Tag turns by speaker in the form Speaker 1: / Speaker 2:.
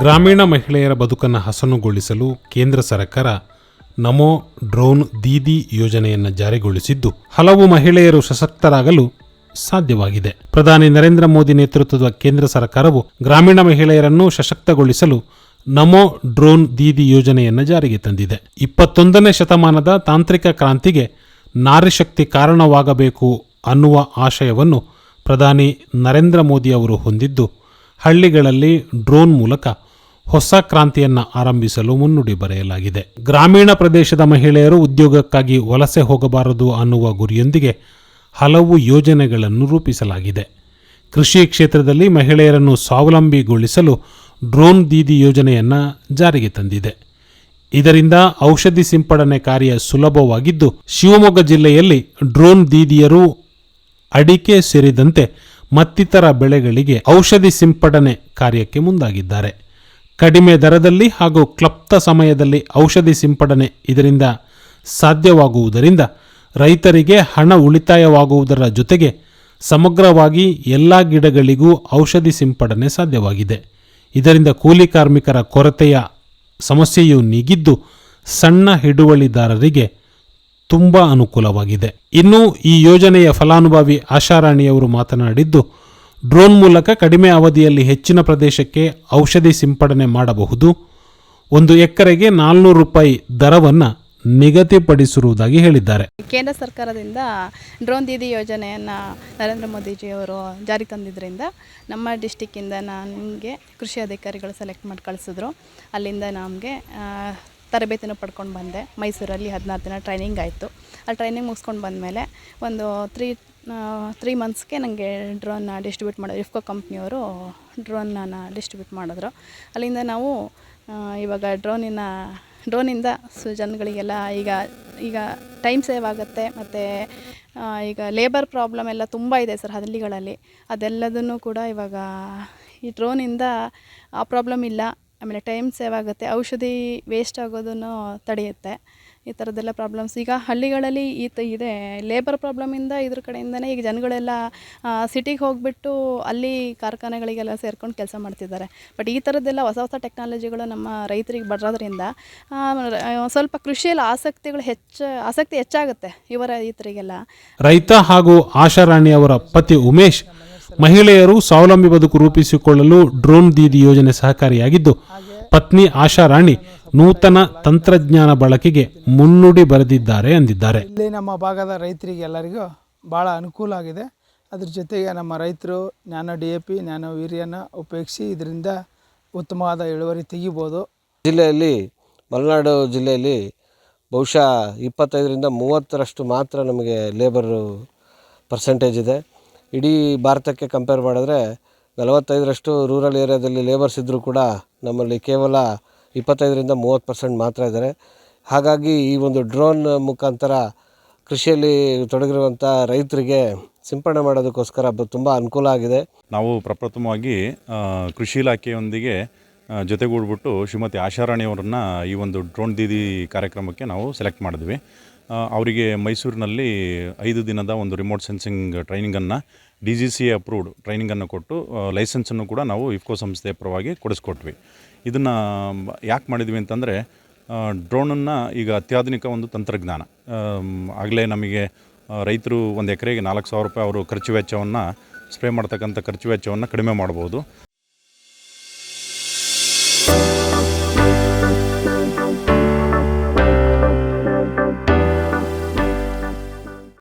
Speaker 1: ಗ್ರಾಮೀಣ ಮಹಿಳೆಯರ ಬದುಕನ್ನು ಹಸನುಗೊಳಿಸಲು ಕೇಂದ್ರ ಸರ್ಕಾರ ನಮೋ ಡ್ರೋನ್ ದೀದಿ ಯೋಜನೆಯನ್ನು ಜಾರಿಗೊಳಿಸಿದ್ದು, ಹಲವು ಮಹಿಳೆಯರು ಸಶಕ್ತರಾಗಲು ಸಾಧ್ಯವಾಗಿದೆ. ಪ್ರಧಾನಿ ನರೇಂದ್ರ ಮೋದಿ ನೇತೃತ್ವದ ಕೇಂದ್ರ ಸರ್ಕಾರವು ಗ್ರಾಮೀಣ ಮಹಿಳೆಯರನ್ನು ಸಶಕ್ತಗೊಳಿಸಲು ನಮೋ ಡ್ರೋನ್ ದೀದಿ ಯೋಜನೆಯನ್ನು ಜಾರಿಗೆ ತಂದಿದೆ. ಇಪ್ಪತ್ತೊಂದನೇ ಶತಮಾನದ ತಾಂತ್ರಿಕ ಕ್ರಾಂತಿಗೆ ನಾರಿಶಕ್ತಿ ಕಾರಣವಾಗಬೇಕು ಅನ್ನುವ ಆಶಯವನ್ನು ಪ್ರಧಾನಿ ನರೇಂದ್ರ ಮೋದಿ ಅವರು ಹೊಂದಿದ್ದು, ಹಳ್ಳಿಗಳಲ್ಲಿ ಡ್ರೋನ್ ಮೂಲಕ ಹೊಸ ಕ್ರಾಂತಿಯನ್ನು ಆರಂಭಿಸಲು ಮುನ್ನುಡಿ ಬರೆಯಲಾಗಿದೆ. ಗ್ರಾಮೀಣ ಪ್ರದೇಶದ ಮಹಿಳೆಯರು ಉದ್ಯೋಗಕ್ಕಾಗಿ ವಲಸೆ ಹೋಗಬಾರದು ಅನ್ನುವ ಗುರಿಯೊಂದಿಗೆ ಹಲವು ಯೋಜನೆಗಳನ್ನು ರೂಪಿಸಲಾಗಿದೆ. ಕೃಷಿ ಕ್ಷೇತ್ರದಲ್ಲಿ ಮಹಿಳೆಯರನ್ನು ಸ್ವಾವಲಂಬಿಗೊಳಿಸಲು ಡ್ರೋನ್ ದೀದಿ ಯೋಜನೆಯನ್ನು ಜಾರಿಗೆ ತಂದಿದೆ. ಇದರಿಂದ ಔಷಧಿ ಸಿಂಪಡಣೆ ಕಾರ್ಯ ಸುಲಭವಾಗಿದ್ದು, ಶಿವಮೊಗ್ಗ ಜಿಲ್ಲೆಯಲ್ಲಿ ಡ್ರೋನ್ ದೀದಿಯರು ಅಡಿಕೆ ಸೇರಿದಂತೆ ಮತ್ತಿತರ ಬೆಳೆಗಳಿಗೆ ಔಷಧಿ ಸಿಂಪಡಣೆ ಕಾರ್ಯಕ್ಕೆ ಮುಂದಾಗಿದ್ದಾರೆ. ಕಡಿಮೆ ದರದಲ್ಲಿ ಹಾಗೂ ಕ್ಲಪ್ತ ಸಮಯದಲ್ಲಿ ಔಷಧಿ ಸಿಂಪಡಣೆ ಇದರಿಂದ ಸಾಧ್ಯವಾಗುವುದರಿಂದ ರೈತರಿಗೆ ಹಣ ಉಳಿತಾಯವಾಗುವುದರ ಜೊತೆಗೆ ಸಮಗ್ರವಾಗಿ ಎಲ್ಲ ಗಿಡಗಳಿಗೂ ಔಷಧಿ ಸಿಂಪಡಣೆ ಸಾಧ್ಯವಾಗಿದೆ. ಇದರಿಂದ ಕೂಲಿ ಕಾರ್ಮಿಕರ ಕೊರತೆಯ ಸಮಸ್ಯೆಯು ನೀಗಿದ್ದು ಸಣ್ಣ ಹಿಡುವಳಿದಾರರಿಗೆ ತುಂಬ ಅನುಕೂಲವಾಗಿದೆ. ಇನ್ನು ಈ ಯೋಜನೆಯ ಫಲಾನುಭವಿ ಆಶಾರಾಣಿಯವರು ಮಾತನಾಡಿದ್ದು ಡ್ರೋನ್ ಮೂಲಕ ಕಡಿಮೆ ಅವಧಿಯಲ್ಲಿ ಹೆಚ್ಚಿನ ಪ್ರದೇಶಕ್ಕೆ ಔಷಧಿ ಸಿಂಪಡಣೆ ಮಾಡಬಹುದು. ಒಂದು ಎಕರೆಗೆ ನಾಲ್ನೂರು ರೂಪಾಯಿ ದರವನ್ನು ನಿಗದಿಪಡಿಸಿರುವುದಾಗಿ ಹೇಳಿದ್ದಾರೆ.
Speaker 2: ಕೇಂದ್ರ ಸರ್ಕಾರದಿಂದ ಡ್ರೋನ್ ದೀದಿ ಯೋಜನೆಯನ್ನು ನರೇಂದ್ರ ಮೋದಿಜಿಯವರು ಜಾರಿ ತಂದಿದ್ದರಿಂದ ನಮ್ಮ ಡಿಸ್ಟಿಕ್ಕಿಂದ ನನಗೆ ಕೃಷಿ ಅಧಿಕಾರಿಗಳು ಸೆಲೆಕ್ಟ್ ಮಾಡಿ ಕಳಿಸಿದ್ರು. ಅಲ್ಲಿಂದ ನಮಗೆ ತರಬೇತಿನೂ ಪಡ್ಕೊಂಡು ಬಂದೆ. ಮೈಸೂರಲ್ಲಿ ಹದಿನಾರು ದಿನ ಟ್ರೈನಿಂಗ್ ಆಯಿತು. ಆ ಟ್ರೈನಿಂಗ್ ಮುಗಿಸ್ಕೊಂಡು ಬಂದಮೇಲೆ ಒಂದು ತ್ರೀ ತ್ರೀ ಮಂತ್ಸ್ಗೆ ನನಗೆ ಡ್ರೋನ್ನ ಡಿಸ್ಟ್ರಿಬ್ಯೂಟ್ ಮಾಡಿದ್ರು ಇಫ್ಕೋ ಕಂಪ್ನಿಯವರು ಡ್ರೋನ್ನ ಡಿಸ್ಟ್ರಿಬ್ಯೂಟ್ ಮಾಡಿದ್ರು. ಅಲ್ಲಿಂದ ನಾವು ಇವಾಗ ಡ್ರೋನಿನ ಡ್ರೋನಿಂದ ಸೊ ಜನಗಳಿಗೆಲ್ಲ ಈಗ ಈಗ ಟೈಮ್ ಸೇವ್ ಆಗುತ್ತೆ ಮತ್ತು ಈಗ ಲೇಬರ್ ಪ್ರಾಬ್ಲಮ್ ಎಲ್ಲ ತುಂಬ ಇದೆ ಸರ್ ಹಳ್ಳಿಗಳಲ್ಲಿ. ಅದೆಲ್ಲದನ್ನು ಕೂಡ ಇವಾಗ ಈ ಡ್ರೋನಿಂದ ಆ ಪ್ರಾಬ್ಲಮ್ ಇಲ್ಲ. ಆಮೇಲೆ ಟೈಮ್ ಸೇವ್ ಆಗುತ್ತೆ. ಔಷಧಿ ವೇಸ್ಟ್ ಆಗೋದನ್ನು ತಡೆಯುತ್ತೆ. ಈ ಥರದ್ದೆಲ್ಲ ಪ್ರಾಬ್ಲಮ್ಸ್ ಈಗ ಹಳ್ಳಿಗಳಲ್ಲಿ ಈ ತ, ಇದೆ ಲೇಬರ್ ಪ್ರಾಬ್ಲಮಿಂದ ಇದ್ರ ಕಡೆಯಿಂದನೇ ಈಗ ಜನಗಳೆಲ್ಲ ಸಿಟಿಗೆ ಹೋಗಿಬಿಟ್ಟು ಅಲ್ಲಿ ಕಾರ್ಖಾನೆಗಳಿಗೆಲ್ಲ ಸೇರ್ಕೊಂಡು ಕೆಲಸ ಮಾಡ್ತಿದ್ದಾರೆ. ಬಟ್ ಈ ಥರದ್ದೆಲ್ಲ ಹೊಸ ಹೊಸ ಟೆಕ್ನಾಲಜಿಗಳು ನಮ್ಮ ರೈತರಿಗೆ ಬರೋದ್ರಿಂದ ಸ್ವಲ್ಪ ಕೃಷಿಯಲ್ಲಿ ಆಸಕ್ತಿಗಳು ಹೆಚ್ಚು, ಆಸಕ್ತಿ ಹೆಚ್ಚಾಗುತ್ತೆ ಯುವ ರೈತರಿಗೆಲ್ಲ.
Speaker 1: ರೈತ ಹಾಗೂ ಆಶಾರಾಣಿ ಅವರ ಪತಿ ಉಮೇಶ್, ಮಹಿಳೆಯರು ಸ್ವಾವಲಂಬಿ ಬದುಕು ರೂಪಿಸಿಕೊಳ್ಳಲು ಡ್ರೋನ್ ದೀದಿ ಯೋಜನೆ ಸಹಕಾರಿಯಾಗಿದ್ದು ಪತ್ನಿ ಆಶಾ ರಾಣಿ ನೂತನ ತಂತ್ರಜ್ಞಾನ ಬಳಕೆಗೆ ಮುನ್ನುಡಿ ಬರೆದಿದ್ದಾರೆ ಎಂದಿದ್ದಾರೆ
Speaker 3: ಇಲ್ಲಿ ನಮ್ಮ ಭಾಗದ ರೈತರಿಗೆ ಎಲ್ಲರಿಗೂ ಭಾಳ ಅನುಕೂಲ ಆಗಿದೆ. ಅದ್ರ ಜೊತೆಗೆ ನಮ್ಮ ರೈತರು nano D A P nano ವೀರ್ಯನ ಉಪಯೋಗಿಸಿ ಇದರಿಂದ ಉತ್ತಮವಾದ ಇಳುವರಿ ತೆಗಿಬೋದು.
Speaker 4: ಜಿಲ್ಲೆಯಲ್ಲಿ ಮಲೆನಾಡು ಜಿಲ್ಲೆಯಲ್ಲಿ ಬಹುಶಃ ಇಪ್ಪತ್ತೈದರಿಂದ ಮೂವತ್ತರಷ್ಟು ಮಾತ್ರ ನಮಗೆ ಲೇಬರು ಪರ್ಸೆಂಟೇಜ್ ಇದೆ. ಇಡೀ ಭಾರತಕ್ಕೆ ಕಂಪೇರ್ ಮಾಡಿದ್ರೆ ನಲವತ್ತೈದರಷ್ಟು ರೂರಲ್ ಏರಿಯಾದಲ್ಲಿ ಲೇಬರ್ಸ್ ಇದ್ದರೂ ಕೂಡ ನಮ್ಮಲ್ಲಿ ಕೇವಲ ಇಪ್ಪತ್ತೈದರಿಂದ ಮೂವತ್ತು ಪರ್ಸೆಂಟ್ ಮಾತ್ರ ಇದ್ದಾರೆ. ಹಾಗಾಗಿ ಈ ಒಂದು ಡ್ರೋನ್ ಮುಖಾಂತರ ಕೃಷಿಯಲ್ಲಿ ತೊಡಗಿರುವಂಥ ರೈತರಿಗೆ ಸಿಂಪಡಣೆ ಮಾಡೋದಕ್ಕೋಸ್ಕರ ತುಂಬ ಅನುಕೂಲ ಆಗಿದೆ.
Speaker 5: ನಾವು ಪ್ರಪ್ರಥಮವಾಗಿ ಕೃಷಿ ಇಲಾಖೆಯೊಂದಿಗೆ ಜೊತೆಗೂಡ್ಬಿಟ್ಟು ಶ್ರೀಮತಿ ಆಶಾರಾಣಿಯವರನ್ನ ಈ ಒಂದು ಡ್ರೋನ್ ದೀದಿ ಕಾರ್ಯಕ್ರಮಕ್ಕೆ ನಾವು ಸೆಲೆಕ್ಟ್ ಮಾಡಿದ್ವಿ. ಅವರಿಗೆ ಮೈಸೂರಿನಲ್ಲಿ ಐದು ದಿನದ ಒಂದು ರಿಮೋಟ್ ಸೆನ್ಸಿಂಗ್ ಟ್ರೈನಿಂಗನ್ನು ಡಿ ಜಿ ಸಿ ಅಪ್ರೂವ್ಡ್ ಟ್ರೈನಿಂಗನ್ನು ಕೊಟ್ಟು ಲೈಸೆನ್ಸನ್ನು ಕೂಡ ನಾವು ಇಫ್ಕೋ ಸಂಸ್ಥೆಯ ಪರವಾಗಿ ಕೊಡಿಸ್ಕೊಟ್ವಿ. ಇದನ್ನು, ಯಾಕೆ ಮಾಡಿದ್ವಿ ಅಂತಂದರೆ ಡ್ರೋನನ್ನು ಈಗ ಅತ್ಯಾಧುನಿಕ ಒಂದು ತಂತ್ರಜ್ಞಾನ. ಆಗಲೇ ನಮಗೆ ರೈತರು ಒಂದು ಎಕರೆಗೆ ನಾಲ್ಕು ಸಾವಿರ ರೂಪಾಯಿ ಅವರು ಖರ್ಚು ವೆಚ್ಚವನ್ನು ಸ್ಪ್ರೇ ಮಾಡ್ತಕ್ಕಂಥ ಖರ್ಚು ವೆಚ್ಚವನ್ನು ಕಡಿಮೆ ಮಾಡ್ಬೋದು.